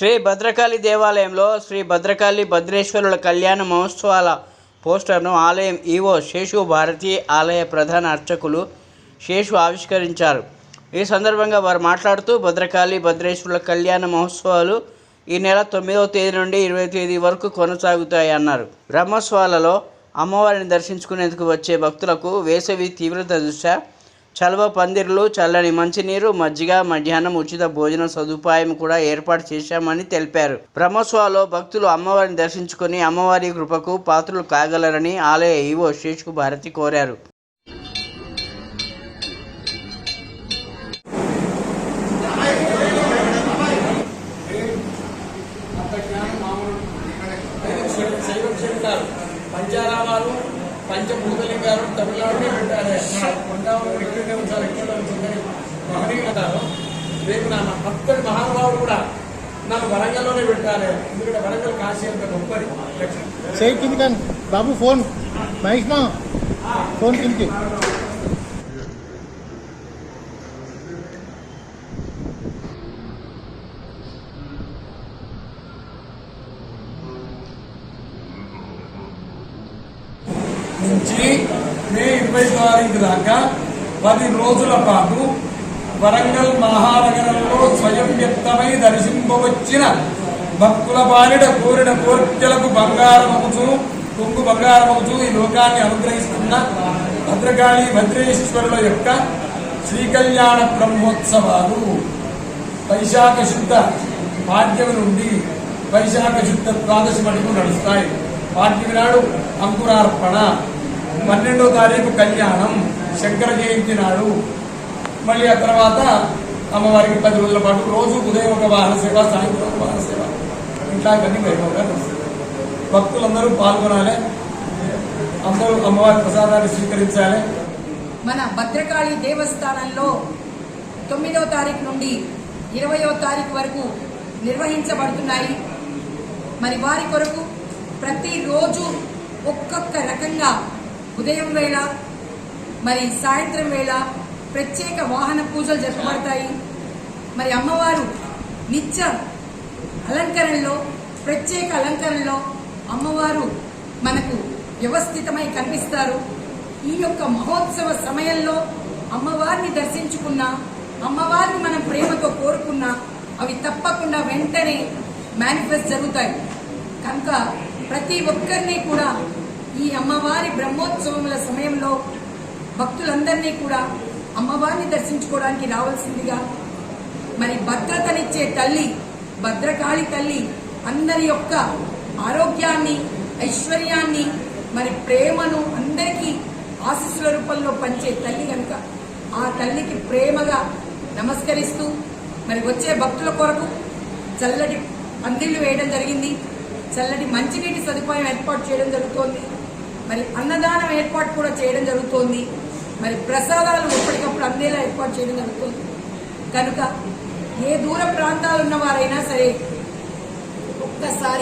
శ్రీ భద్రకాళి దేవాలయంలో శ్రీ భద్రకాళి భద్రేశ్వరుల కళ్యాణ మహోత్సవాల పోస్టర్ను ఆలయం ఈవో శేషు భారతి ఆలయ ప్రధాన అర్చకులు శేషు ఆవిష్కరించారు. ఈ సందర్భంగా వారు మాట్లాడుతూ భద్రకాళి భద్రేశ్వరుల కళ్యాణ మహోత్సవాలు ఈ నెల తొమ్మిదవ తేదీ నుండి ఇరవై తేదీ వరకు కొనసాగుతాయి అన్నారు. బ్రహ్మోత్సవాలలో అమ్మవారిని దర్శించుకునేందుకు వచ్చే భక్తులకు వేసవి తీవ్రత దృష్ట్యా చలవ పందిర్లు చల్లని మంచినీరు మజ్జిగ మధ్యాహ్నం ఉచిత భోజన సదుపాయం కూడా ఏర్పాటు చేశామని తెలిపారు. బ్రహ్మోత్సవాల్లో భక్తులు అమ్మవారిని దర్శించుకుని అమ్మవారి కృపకు పాత్రలు కాగలరని ఆలయ ఈవో శేషుకు భారతి కోరారు. పంచారామాలు పంచభూతలింగాలు తమిళనాడులో పెట్టారు కొండాలు ఇక్కడే ఉంచాలి ఇక్కడ ఉంచాలి మహనీయులు రేపు నా భక్తుడి మహానుభావుడు కూడా నన్ను వరంగల్లోనే పెట్టాలి ఎందుకంటే వరంగల్ కాశీ అంత గొప్పది. చేయి కింది కానీ బాబు ఫోన్. మహేష్ మా ఫోన్ కిందికి. నుంచి మే ఇరవై తారీఖు దాకా పది రోజుల పాటు వరంగల్ మహానగరంలో స్వయం వ్యక్తమై దర్శింపవచ్చిన భక్తుల పాలిట కోరిన కోర్కెలకు బంగారమవుచు కొంగు బంగారమవుచు ఈ లోకాన్ని అనుగ్రహిస్తున్న భద్రకాళి భద్రేశ్వరుల యొక్క శ్రీకళ్యాణ బ్రహ్మోత్సవాలు. వైశాఖ శుద్ధ పాడ్యమి నుండి వైశాఖ శుద్ధ ద్వాదశి వరకు నడుస్తాయి. పాడ్యమి నాడు అంకురార్పణ. పన్నెండో తారీఖు కళ్యాణం శంకర జయంతి నాడు. మళ్ళీ ఆ తర్వాత అమ్మవారికి పది రోజుల పాటు రోజు ఉదయం ఒక వాహన సేవ సాయంత్రం ఒక వాహన సేవ. ఇట్లాగన్నీ వైభవంగా నడుస్తుంది భక్తులందరూ పాల్గొనాలి. అందరూ అమ్మవారి ప్రసాదాన్ని స్వీకరించాలి. మన భద్రకాళి దేవస్థానంలో తొమ్మిదవ తారీఖు నుండి ఇరవయో తారీఖు వరకు నిర్వహించబడుతున్నాయి. మరి వారి కొరకు ప్రతిరోజు ఒక్కొక్క రకంగా ఉదయం వేళ మరి సాయంత్రం వేళ ప్రత్యేక వాహన పూజలు జరపబడతాయి. మరి అమ్మవారు నిత్య అలంకరణలో ప్రత్యేక అలంకరణలో అమ్మవారు మనకు వ్యవస్థితమై కనిపిస్తారు. ఈ యొక్క మహోత్సవ సమయంలో అమ్మవారిని దర్శించుకున్నా అమ్మవారిని మనం ప్రేమతో కోరుకున్నా అవి తప్పకుండా వెంటనే మేనిఫెస్ట్ జరుగుతాయి. కనుక ప్రతి ఒక్కరిని కూడా ఈ అమ్మవారి బ్రహ్మోత్సవముల సమయంలో భక్తులందరినీ కూడా అమ్మవారిని దర్శించుకోవడానికి రావాల్సిందిగా మరి భద్రతనిచ్చే తల్లి భద్రకాళి తల్లి అందరి యొక్క ఆరోగ్యాన్ని ఐశ్వర్యాన్ని మరి ప్రేమను అందరికీ ఆశీస్సుల రూపంలో పంచే తల్లి కనుక ఆ తల్లికి ప్రేమగా నమస్కరిస్తూ మరి వచ్చే భక్తుల కొరకు చల్లటి పందిళ్ళు వేయడం జరిగింది. చల్లటి మంచినీటి సదుపాయం ఏర్పాటు చేయడం జరుగుతోంది. మరి అన్నదానం ఏర్పాటు కూడా చేయడం జరుగుతోంది. మరి ప్రసాదాలు ఎప్పటికప్పుడు అందేలా ఏర్పాటు చేయడం జరుగుతుంది. కనుక ఏ దూర ప్రాంతాలు ఉన్న వారైనా సరే ఒక్కసారి